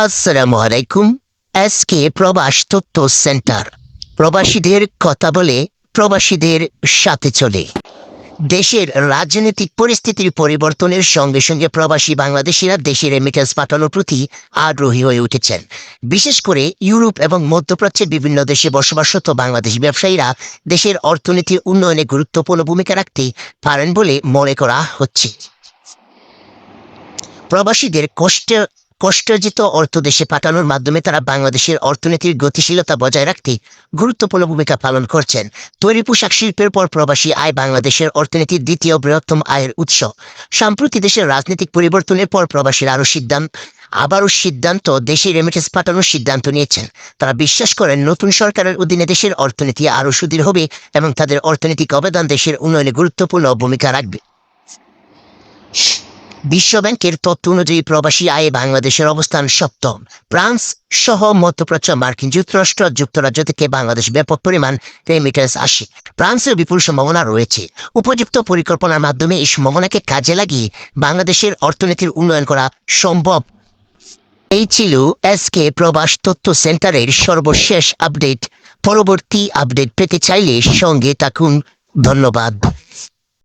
আসসালামু আলাইকুম এসকে প্রবাস তথ্য সেন্টার। প্রবাসীদের কথা বলে প্রবাসীদের সাথে চলে। দেশের রাজনৈতিক পরিস্থিতির পরিবর্তনের সঙ্গে সঙ্গে প্রবাসী বাংলাদেশিরা দেশের রেমিটেন্স পাঠানোর প্রতি আগ্রহী হয়ে উঠেছেন। বিশেষ করে ইউরোপ এবং মধ্যপ্রাচ্যের বিভিন্ন দেশে বসবাসরত বাংলাদেশ ব্যবসায়ীরা দেশের অর্থনীতির উন্নয়নে গুরুত্বপূর্ণ ভূমিকা রাখতে পারেন বলে মনে করা হচ্ছে। প্রবাসীদের কষ্ট কষ্টার্জিত অর্থ দেশে পাঠানোর মাধ্যমে তারা বাংলাদেশের অর্থনীতির গতিশীলতা বজায় রাখতে গুরুত্বপূর্ণ ভূমিকা পালন করছেন। তৈরি পোশাক শিল্পের পর প্রবাসী আয় বাংলাদেশের অর্থনীতির দ্বিতীয় বৃহত্তম আয়ের উৎস। সম্প্রতি দেশের রাজনৈতিক পরিবর্তনের পর প্রবাসীর আরও সিদ্ধান্ত, আবারও সিদ্ধান্ত দেশে রেমিটেন্স পাঠানোর সিদ্ধান্ত নিয়েছেন। তারা বিশ্বাস করেন নতুন সরকারের অধীনে দেশের অর্থনীতি আরও সুদৃঢ় হবে এবং তাদের অর্থনৈতিক অবদান দেশের উন্নয়নে গুরুত্বপূর্ণ ভূমিকা রাখবে। বিশ্বব্যাংকের তথ্য অনুযায়ী প্রবাসী আয়ে বাংলাদেশের অবস্থান সপ্তম। ফ্রান্স সহ মধ্যপ্রাচ্য মার্কিন যুক্তরাষ্ট্র, যুক্তরাজ্য থেকে বাংলাদেশ ব্যাপক পরিমাণ রেমিটেন্স আসে। ফ্রান্সের বিপুল সম্ভাবনা রয়েছে। উপযুক্ত পরিকল্পনার মাধ্যমে এই সম্ভাবনাকে কাজে লাগিয়ে বাংলাদেশের অর্থনীতির উন্নয়ন করা সম্ভব। এই ছিল এসকে প্রবাস তথ্য সেন্টারের সর্বশেষ আপডেট। পরবর্তী আপডেট পেতে চাইলে সঙ্গে থাকুন। ধন্যবাদ।